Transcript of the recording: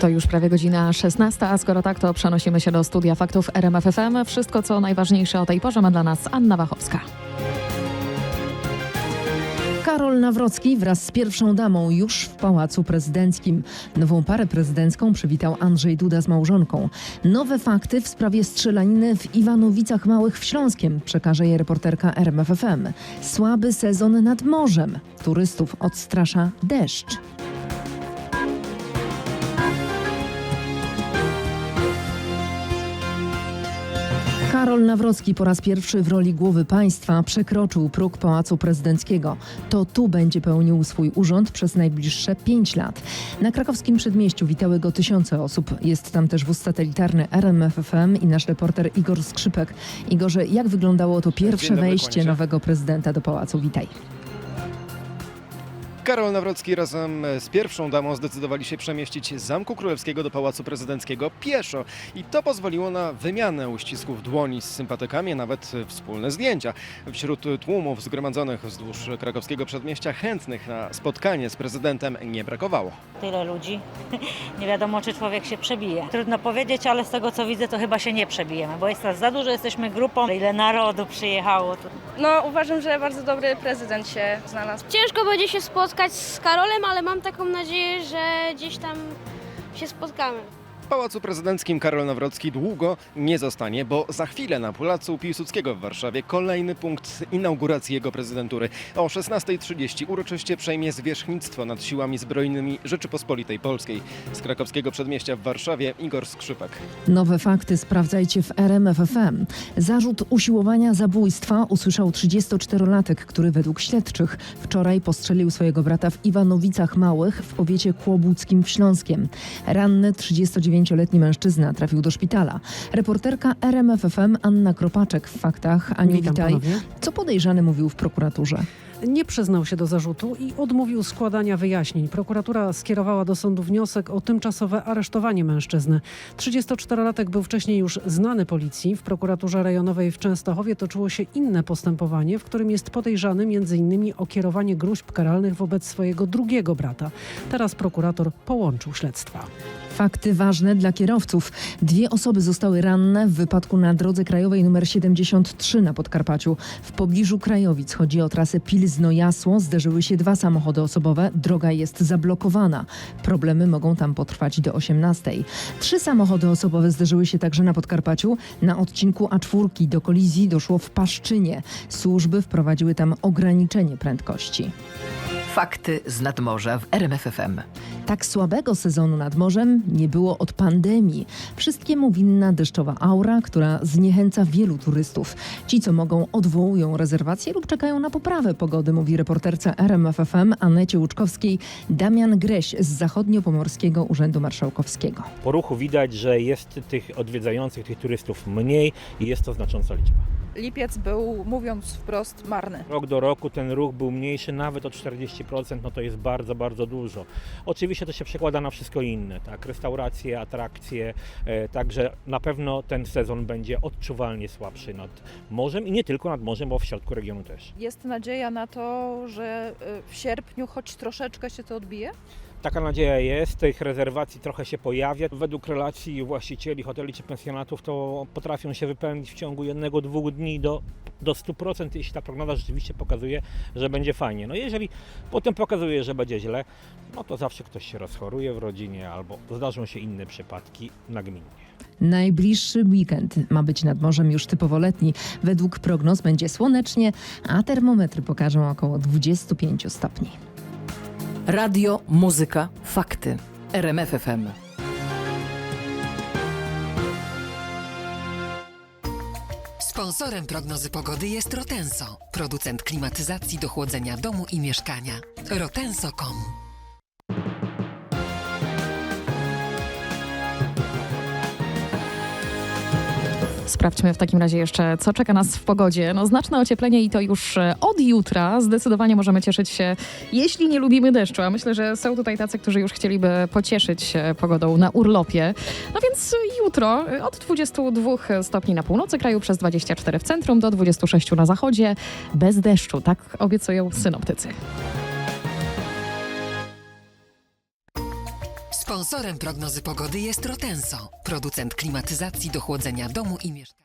To już prawie godzina 16, a skoro tak, to przenosimy się do studia faktów RMFFM. Wszystko, co najważniejsze o tej porze ma dla nas Anna Wachowska. Karol Nawrocki wraz z pierwszą damą już w Pałacu Prezydenckim. Nową parę prezydencką przywitał Andrzej Duda z małżonką. Nowe fakty w sprawie strzelaniny w Iwanowicach Małych w Śląskiem przekaże je reporterka RMFFM. Słaby sezon nad morzem. Turystów odstrasza deszcz. Karol Nawrocki po raz pierwszy w roli głowy państwa przekroczył próg Pałacu Prezydenckiego. To tu będzie pełnił swój urząd przez najbliższe pięć lat. Na krakowskim przedmieściu witały go tysiące osób. Jest tam też wóz satelitarny RMFFM i nasz reporter Igor Skrzypek. Igorze, jak wyglądało to pierwsze wejście nowego prezydenta do Pałacu? Witaj. Karol Nawrocki razem z pierwszą damą zdecydowali się przemieścić z Zamku Królewskiego do Pałacu Prezydenckiego pieszo. I to pozwoliło na wymianę uścisków dłoni z sympatykami, a nawet wspólne zdjęcia. Wśród tłumów zgromadzonych wzdłuż krakowskiego przedmieścia chętnych na spotkanie z prezydentem nie brakowało. Tyle ludzi. Nie wiadomo, czy człowiek się przebije. Trudno powiedzieć, ale z tego co widzę, to chyba się nie przebijemy, bo jest nas za dużo, jesteśmy grupą. Ile narodu przyjechało. To No, uważam, że bardzo dobry prezydent się znalazł. Ciężko będzie się spotkać z Karolem, ale mam taką nadzieję, że gdzieś tam się spotkamy. Pałacu Prezydenckim Karol Nawrocki długo nie zostanie, bo za chwilę na Placu Piłsudskiego w Warszawie kolejny punkt inauguracji jego prezydentury. O 16.30 uroczyście przejmie zwierzchnictwo nad siłami zbrojnymi Rzeczypospolitej Polskiej. Z krakowskiego przedmieścia w Warszawie Igor Skrzypek. Nowe fakty sprawdzajcie w RMFFM. Zarzut usiłowania zabójstwa usłyszał 34-latek, który według śledczych wczoraj postrzelił swojego brata w Iwanowicach Małych w powiecie kłobuckim w Śląskiem. Ranny 39-letni mężczyzna trafił do szpitala. Reporterka RMFFM Anna Kropaczek w faktach. Aniu, Witam witaj. ponownie. Co podejrzany mówił w prokuraturze? Nie przyznał się do zarzutu i odmówił składania wyjaśnień. Prokuratura skierowała do sądu wniosek o tymczasowe aresztowanie mężczyzny. 34-latek był wcześniej już znany policji. W prokuraturze rejonowej w Częstochowie toczyło się inne postępowanie, w którym jest podejrzany m.in. o kierowanie gruźb karalnych wobec swojego drugiego brata. Teraz prokurator połączył śledztwa. Fakty ważne dla kierowców. Dwie osoby zostały ranne w wypadku na drodze krajowej nr 73 na Podkarpaciu. W pobliżu Krajowic chodzi o trasę Pilzno-Jasło. Zderzyły się dwa samochody osobowe. Droga jest zablokowana. Problemy mogą tam potrwać do 18. Trzy samochody osobowe zderzyły się także na Podkarpaciu. Na odcinku A4 do kolizji doszło w Paszczynie. Służby wprowadziły tam ograniczenie prędkości. Fakty z nadmorza w RMFFM. Tak słabego sezonu nad morzem nie było od pandemii. Wszystkiemu winna deszczowa aura, która zniechęca wielu turystów. Ci, co mogą, odwołują rezerwacje lub czekają na poprawę pogody, mówi reporterca RMFFM Anecie Łuczkowskiej Damian Greś z Zachodniopomorskiego Urzędu Marszałkowskiego. Po ruchu widać, że jest tych odwiedzających, tych turystów mniej i jest to znacząca liczba. Lipiec był, mówiąc wprost, marny. Rok do roku ten ruch był mniejszy nawet o 40%, no to jest bardzo, bardzo dużo. Oczywiście to się przekłada na wszystko inne, tak, restauracje, atrakcje, e, także na pewno ten sezon będzie odczuwalnie słabszy nad morzem i nie tylko nad morzem, bo w środku regionu też. Jest nadzieja na to, że y, w sierpniu choć troszeczkę się to odbije? Taka nadzieja jest, tych rezerwacji trochę się pojawia. Według relacji właścicieli hoteli czy pensjonatów to potrafią się wypełnić w ciągu jednego, dwóch dni do, do 100%, jeśli ta prognoza rzeczywiście pokazuje, że będzie fajnie. No jeżeli potem pokazuje, że będzie źle, no to zawsze ktoś się rozchoruje w rodzinie albo zdarzą się inne przypadki nagminnie. Najbliższy weekend ma być nad morzem już typowo letni. Według prognoz będzie słonecznie, a termometry pokażą około 25 stopni. Radio, muzyka, fakty. RMFFM. Sponsorem prognozy pogody jest Rotenso, producent klimatyzacji do chłodzenia domu i mieszkania. Rotenso.com Sprawdźmy w takim razie jeszcze, co czeka nas w pogodzie. No, znaczne ocieplenie i to już e, od jutra. Zdecydowanie możemy cieszyć się, jeśli nie lubimy deszczu. A myślę, że są tutaj tacy, którzy już chcieliby pocieszyć się pogodą na urlopie. No więc jutro e, od 22 stopni na północy kraju, przez 24 w centrum, do 26 na zachodzie, bez deszczu. Tak obiecują synoptycy. Sponsorem prognozy pogody jest Rotenso, producent klimatyzacji do chłodzenia domu i mieszkania.